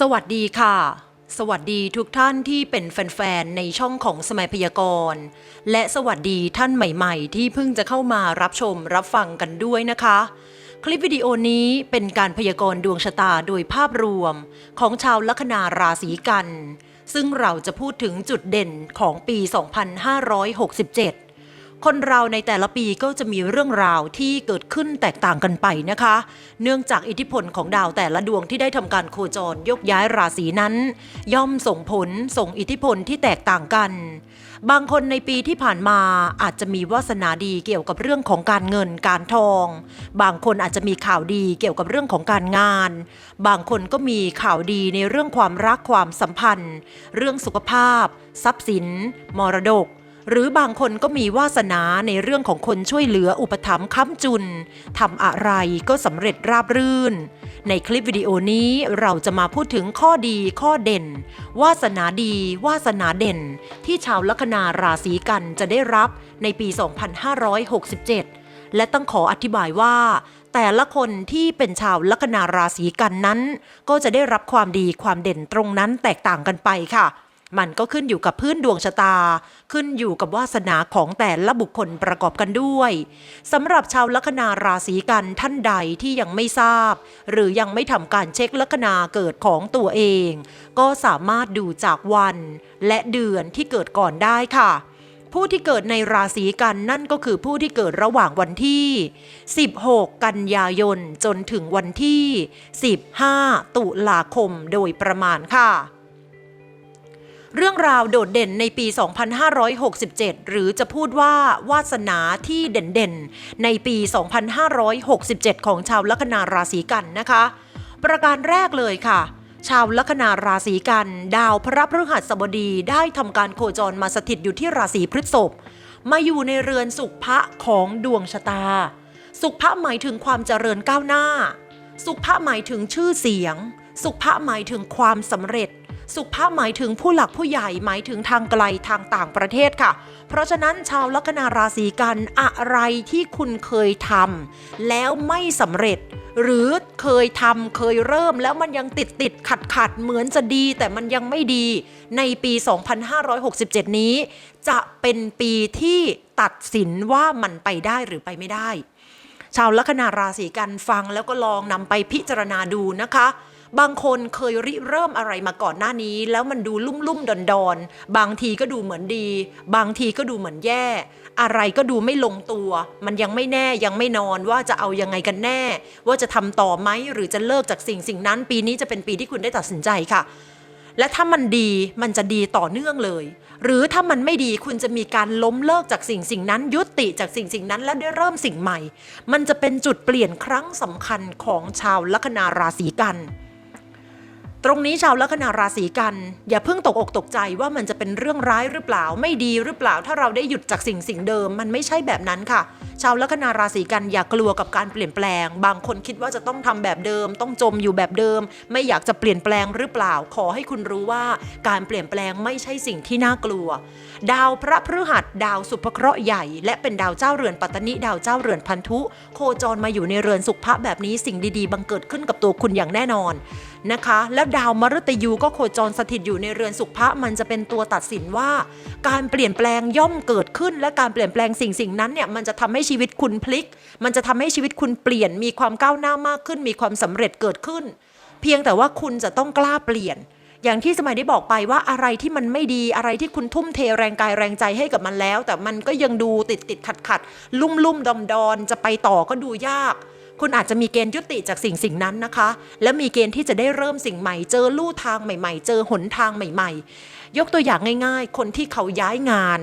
สวัสดีค่ะ สวัสดีทุกท่านที่เป็นแฟนๆ ในช่องของสมัยพยากรณ์ และสวัสดีท่านใหม่ๆ ที่เพิ่งจะเข้ามารับชมรับฟังกันด้วยนะคะ คลิปวิดีโอนี้เป็นการพยากรณ์ดวงชะตาโดยภาพรวม ของชาวลัคนาราศีกัน ซึ่งเราจะพูดถึงจุดเด่นของปี 2567 คนเราในแต่ละปีก็จะมีเรื่องราวที่เกิดขึ้นแตกต่างกันไปนะคะ เนื่องจากอิทธิพลของดาวแต่ละดวงที่ได้ทำการโคจรยกย้ายราศีนั้น ย่อมส่งผลส่งอิทธิพลที่แตกต่างกัน บางคนในปีที่ผ่านมาอาจจะมีวาสนาดีเกี่ยวกับเรื่องของการเงินการทอง บางคนอาจจะมีข่าวดีเกี่ยวกับเรื่องของการงาน บางคนก็มีข่าวดีในเรื่องความรักความสัมพันธ์ เรื่องสุขภาพ ทรัพย์สิน มรดก หรือบางคนก็มีวาสนาในเรื่องของคนช่วยเหลืออุปถัมภ์ค้ำจุนทำอะไรก็สำเร็จราบรื่น ในคลิปวิดีโอนี้เราจะมาพูดถึงข้อดีข้อเด่น วาสนาดี วาสนาเด่น ที่ชาวลัคนาราศีกันจะได้รับในปี 2567 และต้องขออธิบายว่าแต่ละคนที่เป็นชาวลัคนาราศีกันนั้น ก็จะได้รับความดีความเด่นตรงนั้นแตกต่างกันไปค่ะ มันก็ขึ้นอยู่กับพื้นดวงชะตา ขึ้นอยู่กับวาสนาของแต่ละบุคคลประกอบกันด้วยสำหรับชาวลัคนาราศีกันท่านใดที่ยังไม่ทราบ หรือยังไม่ทำการเช็คลัคนาเกิดของตัวเอง ก็สามารถดูจากวันและเดือนที่เกิดก่อนได้ค่ะ ผู้ที่เกิดในราศีกันนั่นก็คือผู้ที่เกิดระหว่างวันที่ 16 กันยายนจนถึงวันที่ 15 ตุลาคมโดยประมาณค่ะ เรื่องราวโดดเด่นในปี 2567 หรือจะพูดว่าวาสนาที่เด่นๆ ในปี 2567 ของชาวลัคนาราศีกันนะคะ ประการแรกเลยค่ะ ชาวลัคนาราศีกัน ดาวพระพฤหัสบดีได้ทำการโคจรมาสถิตอยู่ที่ราศีพฤษภมาอยู่ในเรือนสุขพระของดวงชะตา สุขพระหมายถึงความเจริญก้าวหน้า สุขพระหมายถึงชื่อเสียง สุขพระหมายถึงความสำเร็จ สุภาพหมายถึงผู้หลักผู้ใหญ่หมายถึงทางไกลทางต่างประเทศค่ะ เพราะฉะนั้นชาวลัคนาราศีกันอะไรที่คุณเคยทำแล้วไม่สำเร็จ หรือเคยทำเคยเริ่มแล้วมันยังติดติดขัดขัดเหมือนจะดี แต่มันยังไม่ดี ในปี 2567 นี้ จะเป็นปีที่ตัดสินว่ามันไปได้หรือไปไม่ได้ ชาวลัคนาราศีกันฟังแล้วก็ลองนำไปพิจารณาดูนะคะ บางคนเคยริเริ่มอะไรมาก่อนหน้านี้ แล้วมันดูลุ่มลุ่มดอนดอนๆบางทีก็ดูเหมือนดี บางทีก็ดูเหมือนแย่ อะไรก็ดูไม่ลงตัว มันยังไม่แน่ยังไม่นอนว่าจะเอายังไงกันแน่ ว่าจะทำต่อไหมหรือจะเลิกจากสิ่งสิ่งนั้น ปีนี้จะเป็นปีที่คุณได้ตัดสินใจค่ะและถ้ามันดีมันจะดีต่อเนื่องเลย หรือถ้ามันไม่ดีคุณจะมีการล้มเลิกจากสิ่งสิ่งนั้น ยุติจากสิ่งสิ่งนั้นแล้วได้เริ่มสิ่งใหม่ มันจะเป็นจุดเปลี่ยนครั้งสำคัญของชาวลัคนาราศีกัน ตรงนี้ชาวลัคนาราศีกัน อย่าเพิ่งตกอกตกใจว่ามันจะเป็นเรื่องร้ายหรือเปล่าไม่ดีหรือเปล่าถ้าเราได้หยุดจากสิ่งสิ่งเดิม มันไม่ใช่แบบนั้นค่ะ ชาวลัคนาราศีกันอย่ากลัวกับการเปลี่ยนแปลง บางคนคิดว่าจะต้องทำแบบเดิม ต้องจมอยู่แบบเดิม ไม่อยากจะเปลี่ยนแปลงหรือเปล่า ขอให้คุณรู้ว่าการเปลี่ยนแปลงไม่ใช่สิ่งที่น่ากลัว ดาวพระพฤหัสดาวสุภเคราะห์ใหญ่ และเป็นดาวเจ้าเรือนปัตตนิดาวเจ้าเรือนพันธุ โคจรมาอยู่ในเรือนสุขภะแบบนี้สิ่งดีๆ บังเกิดขึ้นกับตัวคุณอย่างแน่นอน นะคะ แล้วดาวมฤตยูก็โคจรสถิตอยู่ในเรือนสุขภะมันจะเป็นตัวตัดสินว่า การเปลี่ยนแปลงย่อมเกิดขึ้น และการเปลี่ยนแปลงสิ่งสิ่งนั้นเนี่ยมันจะทำให้ชีวิตคุณพลิก มันจะทำให้ชีวิตคุณเปลี่ยนมีความก้าวหน้ามากขึ้น มีความสำเร็จเกิดขึ้น เพียงแต่ว่าคุณจะต้องกล้าเปลี่ยนอย่างที่สมัยได้บอกไปว่าอะไรที่มันไม่ดีอะไรที่คุณทุ่มเทแรงกายแรงใจให้กับมันแล้ว แต่มันก็ยังดูติดติดขัดขัดลุ่มลุ่มดอมดอนจะไปต่อก็ดูยาก คุณอาจจะมีเกณฑ์ยุติจากสิ่งสิ่งนั้นนะคะ และมีเกณฑ์ที่จะได้เริ่มสิ่งใหม่ เจอลู่ทางใหม่ ๆ เจอหนทางใหม่ ๆ ยกตัวอย่างง่าย ๆ คนที่เขาย้ายงาน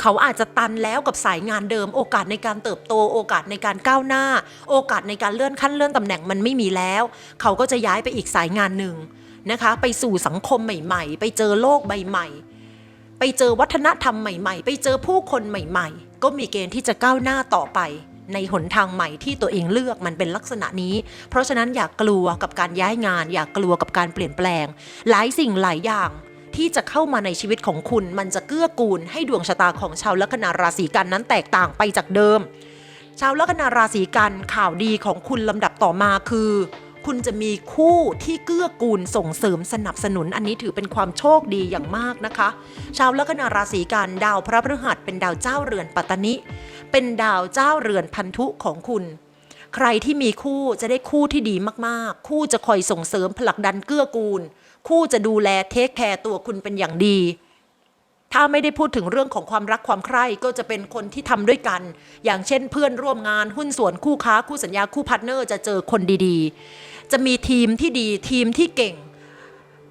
เขาอาจจะตันแล้วกับสายงานเดิม โอกาสในการเติบโต โอกาสในการก้าวหน้า โอกาสในการเลื่อนขั้นเลื่อนตำแหน่งมันไม่มีแล้ว เขาก็จะย้ายไปอีกสายงานหนึ่งนะคะ ไปสู่สังคมใหม่ ๆ ไปเจอโลกใบใหม่ไปเจอวัฒนธรรมใหม่ ๆ ไปเจอผู้คนใหม่ ๆ ก็มีเกณฑ์ที่จะก้าวหน้าต่อไป ในหนทางใหม่ที่ตัวเองเลือกมันเป็นลักษณะนี้ เพราะฉะนั้นอย่ากกลัวกับการย้ายงาน อย่ากกลัวกับการเปลี่ยนแปลง หลายสิ่งหลายอย่างที่จะเข้ามาในชีวิตของคุณ มันจะเกื้อกูลให้ดวงชะตาของชาวลัคนาราศีกันนั้นแตกต่างไปจากเดิม ชาวลัคนาราศีกันข่าวดีของคุณลำดับต่อมาคือ คุณจะมีคู่ที่เกื้อกูลส่งเสริมสนับสนุน อันนี้ถือเป็นความโชคดีอย่างมากนะคะ ชาวลัคนาราศีกันดาวพระพฤหัสเป็นดาวเจ้าเรือนปัตตนิ เป็นดาวเจ้าเรือนพันธุของคุณ ใครที่มีคู่จะได้คู่ที่ดีมากๆ คู่จะคอยส่งเสริมผลักดันเกื้อกูล คู่จะดูแลเทคแคร์ตัวคุณเป็นอย่างดี ถ้าไม่ได้พูดถึงเรื่องของความรักความใคร่ก็จะเป็นคนที่ทำด้วยกัน อย่างเช่นเพื่อนร่วมงานหุ้นส่วนคู่ค้าคู่สัญญาคู่พาร์ทเนอร์จะเจอคนดีๆ จะมีทีมที่ดีทีมที่เก่ง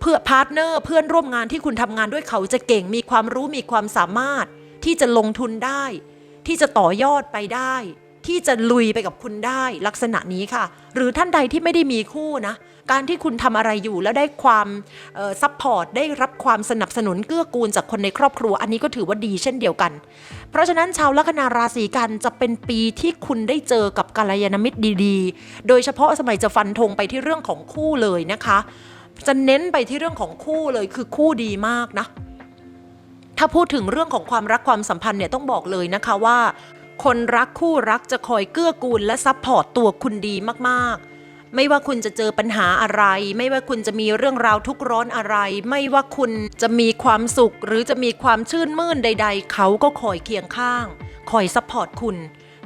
เพื่อพาร์ทเนอร์เพื่อนร่วมงานที่คุณทำงานด้วยเขาจะเก่งมีความรู้มีความสามารถที่จะลงทุนได้ ที่จะต่อยอดไปได้ ที่จะลุยไปกับคุณได้ลักษณะนี้ค่ะ หรือท่านใดที่ไม่ได้มีคู่นะ การที่คุณทำอะไรอยู่แล้วได้ความซัพพอร์ตได้รับความสนับสนุนเกื้อกูลจากคนในครอบครัว อันนี้ก็ถือว่าดีเช่นเดียวกัน เพราะฉะนั้นชาวลัคนาราศีกันจะเป็นปีที่คุณได้เจอกับกัลยาณมิตรดีๆ โดยเฉพาะสมัยจะฟันธงไปที่เรื่องของคู่เลยนะคะ จะเน้นไปที่เรื่องของคู่เลยคือคู่ดีมากนะถ้าพูดถึงเรื่องของความรักความสัมพันธ์เนี่ยต้องบอกเลยนะคะว่า คนรักคู่รักจะคอยเกื้อกูลและซัพพอร์ตตัวคุณดีมากๆ ไม่ว่าคุณจะเจอปัญหาอะไร ไม่ว่าคุณจะมีเรื่องราวทุกร้อนอะไร ไม่ว่าคุณจะมีความสุข หรือจะมีความชื่นมื่นใด ๆ เขาก็คอยเคียงข้าง คอยซัพพอร์ตคุณ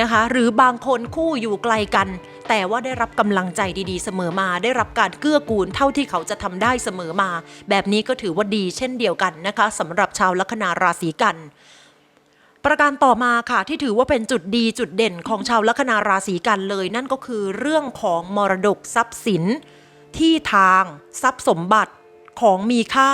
นะคะ หรือบางคนคู่อยู่ไกลกัน แต่ว่าได้รับกำลังใจดีๆ เสมอมา ได้รับการเกื้อกูลเท่าที่เขาจะทำได้เสมอมา แบบนี้ก็ถือว่าดีเช่นเดียวกันนะคะสำหรับชาวลัคนาราศีกัน ประการต่อมาค่ะที่ถือว่าเป็นจุดดีจุดเด่นของชาวลัคนาราศีกันเลย นั่นก็คือเรื่องของมรดกทรัพย์สิน ที่ทางทรัพย์สมบัติของมีค่า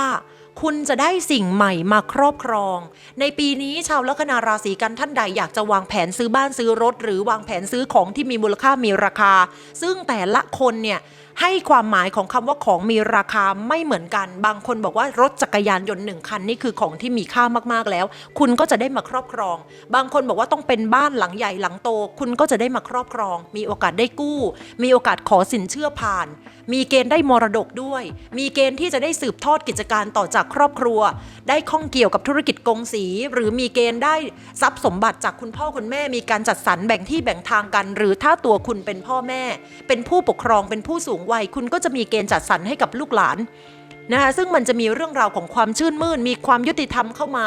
คุณจะได้สิ่งใหม่มาครอบครอง ในปีนี้ชาวลัคนาราศีกันท่านใดอยากจะวางแผนซื้อบ้านซื้อรถ หรือวางแผนซื้อของที่มีมูลค่ามีราคา ซึ่งแต่ละคนเนี่ย ให้ความหมายของคำว่าของมีราคาไม่เหมือนกัน บางคนบอกว่ารถจักรยานยนต์หนึ่งคันนี่คือของที่มีค่ามากๆแล้ว คุณก็จะได้มาครอบครอง บางคนบอกว่าต้องเป็นบ้านหลังใหญ่หลังโต คุณก็จะได้มาครอบครอง มีโอกาสได้กู้ มีโอกาสขอสินเชื่อผ่าน มีเกณฑ์ได้มรดกด้วย มีเกณฑ์ที่จะได้สืบทอดกิจการต่อจากครอบครัว ได้ข้องเกี่ยวกับธุรกิจกงสี หรือมีเกณฑ์ได้ทรัพย์สมบัติจากคุณพ่อคุณแม่ มีการจัดสรรแบ่งที่แบ่งทางกัน หรือถ้าตัวคุณเป็นพ่อแม่ เป็นผู้ปกครองเป็นผู้สูงวัย คุณก็จะมีเกณฑ์จัดสรรให้กับลูกหลานนะคะซึ่งมันจะมีเรื่องราวของความชื่นมื่น มีความยุติธรรมเข้ามา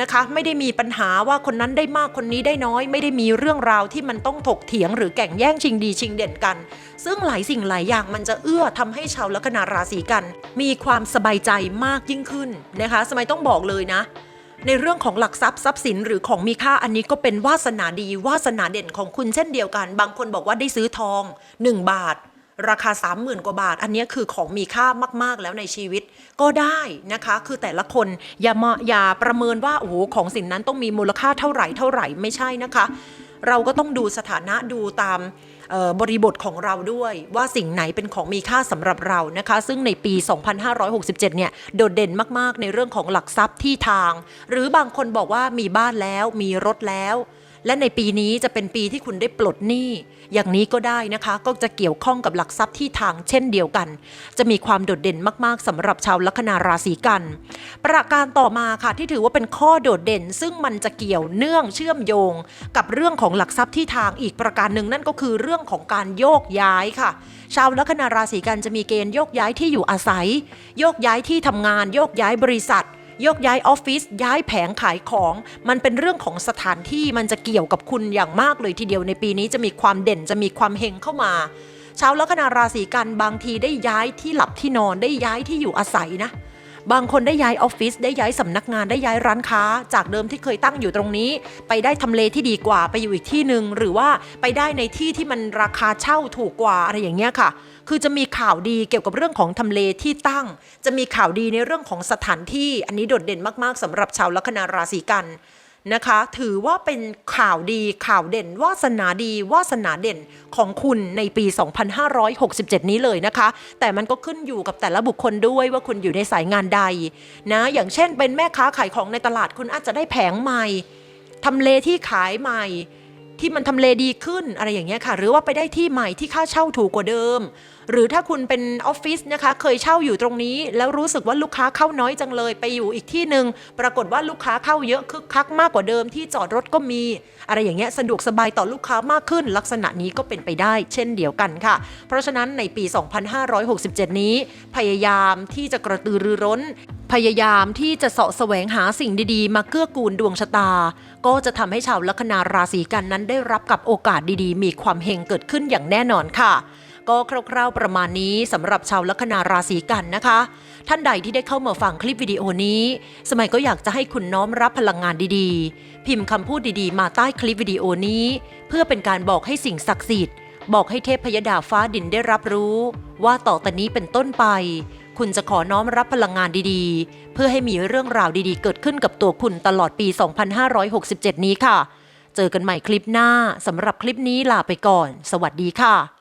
นะคะ ไม่ได้มีปัญหาว่าคนนั้นได้มากคนนี้ได้น้อย ไม่ได้มีเรื่องราวที่มันต้องถกเถียง หรือแข่งแย่งชิงดีชิงเด่นกัน ซึ่งหลายสิ่งหลายอย่างมันจะเอื้อทำให้ชาวลัคนาราศีกัน มีความสบายใจมากยิ่งขึ้นนะคะสมัยต้องบอกเลยนะในเรื่องของหลักทรัพย์ทรัพย์สินหรือของมีค่าอันนี้ก็เป็นวาสนาดี วาสนาเด่นของคุณเช่นเดียวกัน บางคนบอกว่าได้ซื้อทอง 1 บาท ราคา 30,000 กว่าบาท อันนี้คือของมีค่ามาก ๆ แล้วในชีวิตก็ได้นะคะ คือแต่ละคนอย่ามาอย่าประเมินว่าโอ้โหของสิ่งนั้นต้องมีมูลค่าเท่าไหร่เท่าไหร่ไม่ใช่นะคะ เราก็ต้องดูสถานะดูตามบริบทของเราด้วยว่าสิ่งไหนเป็นของมีค่าสำหรับเรานะคะ ซึ่งในปี 2567 เนี่ย โดดเด่นมาก ๆ ในเรื่องของหลักทรัพย์ที่ทาง หรือบางคนบอกว่ามีบ้านแล้วมีรถแล้ว และในปีนี้จะเป็นปีที่คุณได้ปลดหนี้ อย่างนี้ก็ได้นะคะ ก็จะเกี่ยวข้องกับหลักทรัพย์ที่ทางเช่นเดียวกัน จะมีความโดดเด่นมาก ๆสำหรับชาวลัคนาราศีกัน ประการต่อมาค่ะที่ถือว่าเป็นข้อโดดเด่น ซึ่งมันจะเกี่ยวเนื่องเชื่อมโยง กับเรื่องของหลักทรัพย์ที่ทางอีกประการหนึ่งนั่นก็คือเรื่องของการโยกย้ายค่ะ ชาวลัคนาราศีกันจะมีเกณฑ์โยกย้ายที่อยู่อาศัย โยกย้ายที่ทำงาน โยกย้ายบริษัท โยกย้ายออฟฟิศย้ายแผงขายของ มันเป็นเรื่องของสถานที่มันจะเกี่ยวกับคุณอย่างมากเลยทีเดียวในปีนี้จะมีความเด่นจะมีความเฮงเข้ามาชาวลัคนาราศีกันบางทีได้ย้ายที่หลับที่นอนได้ย้ายที่อยู่อาศัยนะ บางคนได้ย้ายออฟฟิศได้ย้ายสำนักงานได้ย้ายร้านค้า จากเดิมที่เคยตั้งอยู่ตรงนี้ ไปได้ทำเลที่ดีกว่าไปอยู่อีกที่หนึ่งหรือว่าไปได้ในที่ที่มันราคาเช่าถูกกว่าอะไรอย่างเงี้ยค่ะ คือจะมีข่าวดีเกี่ยวกับเรื่องของทำเลที่ตั้ง จะมีข่าวดีในเรื่องของสถานที่อันนี้โดดเด่นมากๆสำหรับชาวลัคนาราศีกัน นะคะ ถือว่าเป็นข่าวดีข่าวเด่น วาสนาดี วาสนาเด่นของคุณในปี 2567 นี้เลยนะคะ แต่มันก็ขึ้นอยู่กับแต่ละบุคคลด้วยว่าคุณอยู่ในสายงานใดนะอย่างเช่นเป็นแม่ค้าขายของในตลาดคุณอาจจะได้แผงใหม่ทำเลที่ขายใหม่ที่มันทำเลดีขึ้นอะไรอย่างเงี้ยค่ะ หรือว่าไปได้ที่ใหม่ที่ค่าเช่าถูกกว่าเดิม หรือถ้าคุณเป็นออฟฟิศนะคะ เคยเช่าอยู่ตรงนี้ แล้วรู้สึกว่าลูกค้าเข้าน้อยจังเลยไปอยู่อีกที่หนึ่งปรากฏว่าลูกค้าเข้าเยอะคึกคักมากกว่าเดิมที่จอดรถก็มี อะไรอย่างเงี้ยสะดวกสบายต่อลูกค้ามากขึ้น ลักษณะนี้ก็เป็นไปได้เช่นเดียวกันค่ะ เพราะฉะนั้นในปี 2567 นี้ พยายามที่จะกระตือรือร้นพยายามที่จะเสาะแสวงหาสิ่งดีๆ มาเกื้อกูลดวงชะตา ก็จะทำให้ชาวลัคนาราศีกันนั้นได้รับกับโอกาสดีๆ มีความเฮงเกิดขึ้นอย่างแน่นอนค่ะ ก็คร่าวๆประมาณนี้สำหรับชาวลัคนาราศีกันนะคะ ท่านใดที่ได้เข้ามาฟังคลิปวิดีโอนี้ สมัยก็อยากจะให้คุณน้อมรับพลังงานดีๆ พิมพ์คำพูดดีๆ มาใต้คลิปวิดีโอนี้ เพื่อเป็นการบอกให้สิ่งศักดิ์สิทธิ์บอกให้เทพพยดาฟ้าดินได้รับรู้ ว่าต่อแต่นี้เป็นต้นไป คุณจะขอน้อมรับพลังงานดีๆ เพื่อให้มีเรื่องราวดีๆ เกิดขึ้นกับตัวคุณตลอดปี 2567 นี้ค่ะ เจอกันใหม่คลิปหน้าสำหรับคลิปนี้ลาไปก่อน สวัสดีค่ะ